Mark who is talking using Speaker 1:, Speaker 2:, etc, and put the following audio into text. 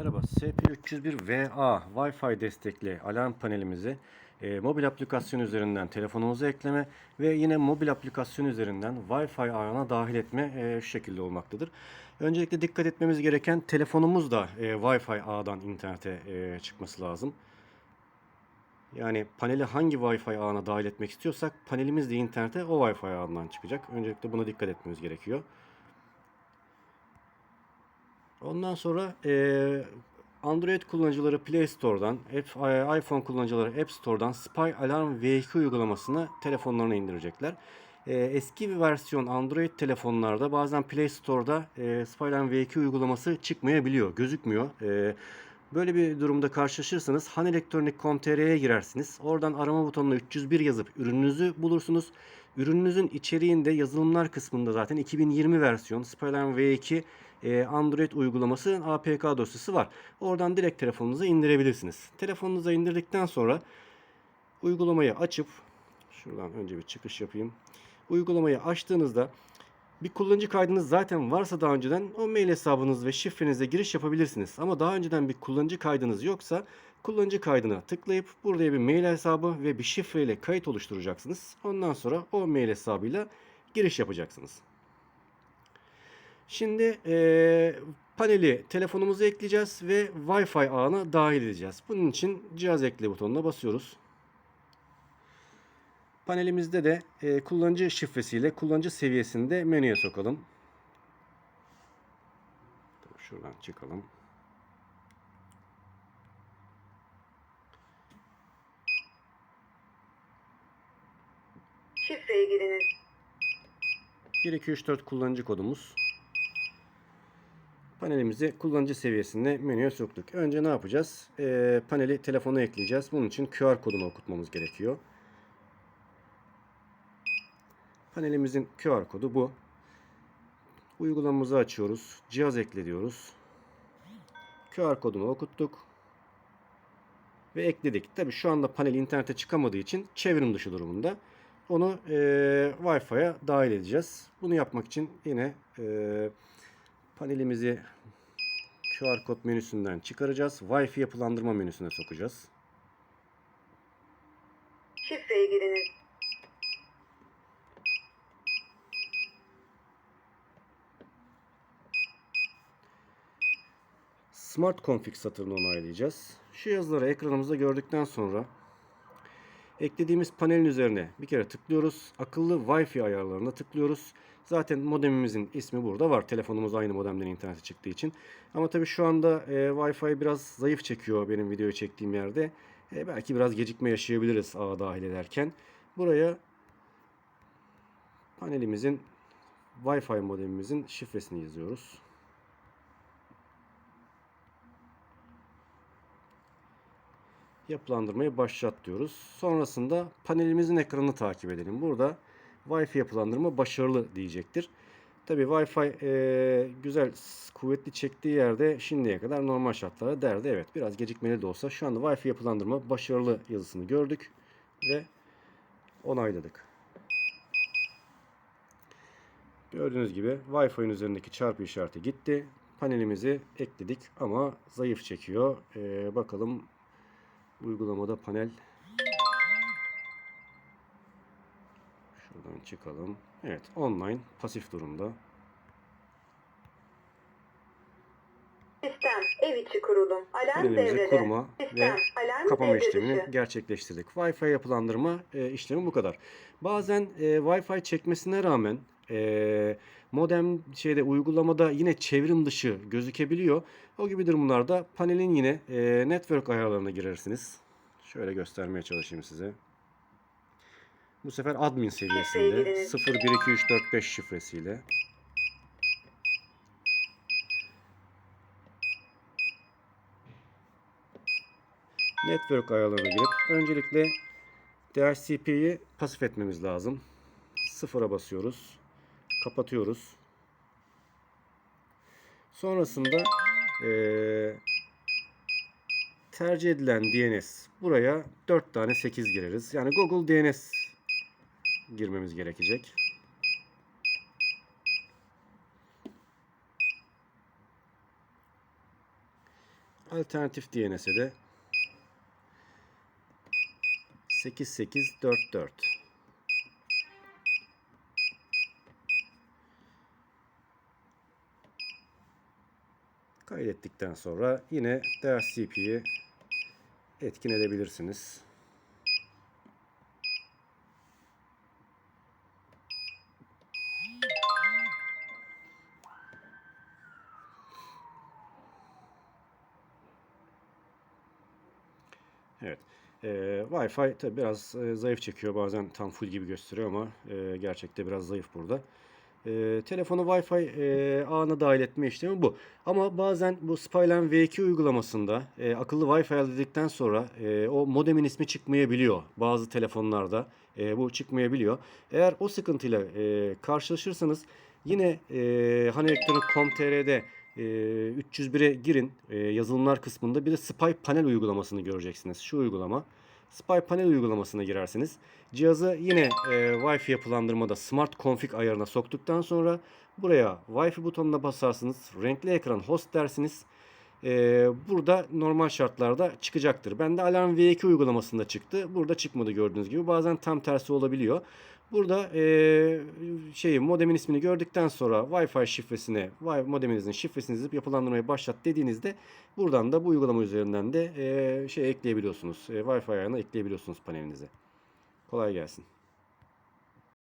Speaker 1: Merhaba, SP301VA Wi-Fi destekli alarm panelimizi e, mobil aplikasyon üzerinden telefonumuza ekleme ve yine mobil aplikasyon üzerinden Wi-Fi ağına dahil etme e, şu şekilde olmaktadır. Öncelikle dikkat etmemiz gereken telefonumuz da e, Wi-Fi ağdan internete e, çıkması lazım. Yani paneli hangi Wi-Fi ağına dahil etmek istiyorsak panelimiz de internete o Wi-Fi ağından çıkacak. Öncelikle buna dikkat etmemiz gerekiyor. Ondan sonra eee, Android kullanıcıları Play Store'dan, e, iPhone kullanıcıları App Store'dan Spy Alarm V2 uygulamasını telefonlarına indirecekler. Eee, eski bir versiyon Android telefonlarda bazen Play Store'da eee Spy Alarm V2 uygulaması çıkmayabiliyor, gözükmüyor. Eee, böyle bir durumda karşılaşırsanız haneelektronik.com.tr'ye girersiniz. Oradan arama butonuna 301 yazıp ürününüzü bulursunuz. Ürününüzün içeriğinde yazılımlar kısmında zaten 2020 versiyon Spyline V2 e, Android uygulaması APK dosyası var. Oradan direkt telefonunuza indirebilirsiniz. Telefonunuza indirdikten sonra uygulamayı açıp şuradan önce bir çıkış yapayım. Uygulamayı açtığınızda bir kullanıcı kaydınız zaten varsa daha önceden o mail hesabınız ve şifrenize giriş yapabilirsiniz. Ama daha önceden bir kullanıcı kaydınız yoksa kullanıcı kaydına tıklayıp buraya bir mail hesabı ve bir şifreyle kayıt oluşturacaksınız. Ondan sonra o mail hesabıyla giriş yapacaksınız. Şimdi eee, paneli telefonumuza ekleyeceğiz ve Wi-Fi ağına dahil edeceğiz. Bunun için cihaz ekle butonuna basıyoruz. Panelimizde de e, kullanıcı şifresiyle kullanıcı seviyesinde menüye sokalım. Şuradan çıkalım.
Speaker 2: Şifreye giriniz.
Speaker 1: 1 2 3 4 kullanıcı kodumuz. Panelimizi kullanıcı seviyesinde menüye soktuk. Önce ne yapacağız? Ee, paneli telefona ekleyeceğiz. Bunun için QR kodunu okutmamız gerekiyor. Panelimizin QR kodu bu. Uygulamamızı açıyoruz. Cihaz ekle diyoruz. QR kodunu okuttuk. Ve ekledik. Tabi şu anda panel internete çıkamadığı için çevrim dışı durumunda. Onu e, Wi-Fi'ye dahil edeceğiz. Bunu yapmak için yine e, panelimizi QR kod menüsünden çıkaracağız. Wi-Fi yapılandırma menüsüne sokacağız.
Speaker 2: Şifreye giriniz.
Speaker 1: Smart Config satırını onaylayacağız. Şu yazıları ekranımızda gördükten sonra eklediğimiz panelin üzerine bir kere tıklıyoruz. Akıllı Wi-Fi ayarlarına tıklıyoruz. Zaten modemimizin ismi burada var. Telefonumuz aynı modemden internete çıktığı için. Ama tabii şu anda e, Wi-Fi biraz zayıf çekiyor benim videoyu çektiğim yerde. E, belki biraz gecikme yaşayabiliriz ağa dahil ederken. Buraya panelimizin Wi-Fi modemimizin şifresini yazıyoruz. Yapılandırmayı başlat diyoruz. Sonrasında panelimizin ekranını takip edelim. Burada Wi-Fi yapılandırma başarılı diyecektir. Tabi Wi-Fi e, güzel, kuvvetli çektiği yerde şimdiye kadar normal şartlara derdi. Evet biraz gecikmeli de olsa şu anda Wi-Fi yapılandırma başarılı yazısını gördük ve onayladık. Gördüğünüz gibi Wi-Fi'nin üzerindeki çarpı işareti gitti. Panelimizi ekledik ama zayıf çekiyor. E, bakalım Uygulamada panel Şuradan çıkalım. Evet, online pasif durumda.
Speaker 2: Sistem, ev içi kurulum. Alarm
Speaker 1: Panelimizi
Speaker 2: devrede.
Speaker 1: kurma
Speaker 2: Sistem,
Speaker 1: ve
Speaker 2: alarm
Speaker 1: kapama
Speaker 2: devre
Speaker 1: işlemini
Speaker 2: dışı.
Speaker 1: gerçekleştirdik. Wi-Fi yapılandırma e, işlemi bu kadar. Bazen e, Wi-Fi çekmesine rağmen e, modem şeyde uygulamada yine çevrim dışı gözükebiliyor. O gibi durumlarda panelin yine e, network ayarlarına girersiniz. Şöyle göstermeye çalışayım size. Bu sefer admin seviyesinde
Speaker 2: giriniz.
Speaker 1: 0 1 2 3 4 5 şifresiyle Network ayarlarına girip öncelikle DHCP'yi pasif etmemiz lazım. Sıfıra basıyoruz. Kapatıyoruz. Sonrasında eee, tercih edilen DNS buraya 4 tane 8 gireriz. Yani Google DNS girmemiz gerekecek. Alternatif DNS'e de 8844 Kaydettikten sonra yine DHCP'yi etkin edebilirsiniz. Evet. Ee, Wi-Fi tabi biraz e, zayıf çekiyor. Bazen tam full gibi gösteriyor ama e, gerçekte biraz zayıf burada. E, telefonu Wi-Fi e, ağına dahil etme işlemi bu. Ama bazen bu Spyline V2 uygulamasında e, akıllı Wi-Fi elde edildikten sonra e, o modemin ismi çıkmayabiliyor. Bazı telefonlarda e, bu çıkmayabiliyor. Eğer o sıkıntıyla e, karşılaşırsanız yine e, hani elektronik.com.tr'de e, 301'e girin e, yazılımlar kısmında bir de Spy Panel uygulamasını göreceksiniz. Şu uygulama. Spy Panel uygulamasına girersiniz. Cihazı yine e, Wi-Fi yapılandırmada Smart Config ayarına soktuktan sonra buraya Wi-Fi butonuna basarsınız. Renkli ekran host dersiniz. E, burada normal şartlarda çıkacaktır. Bende Alarm V2 uygulamasında çıktı. Burada çıkmadı gördüğünüz gibi. Bazen tam tersi olabiliyor. Burada e, şeyi modemin ismini gördükten sonra Wi-Fi şifresine, Wi- modeminizin şifresini yazıp yapılandırmayı başlat dediğinizde buradan da bu uygulama üzerinden de e, şey ekleyebiliyorsunuz. E, Wi-Fi ayağına ekleyebiliyorsunuz panelinize. Kolay gelsin.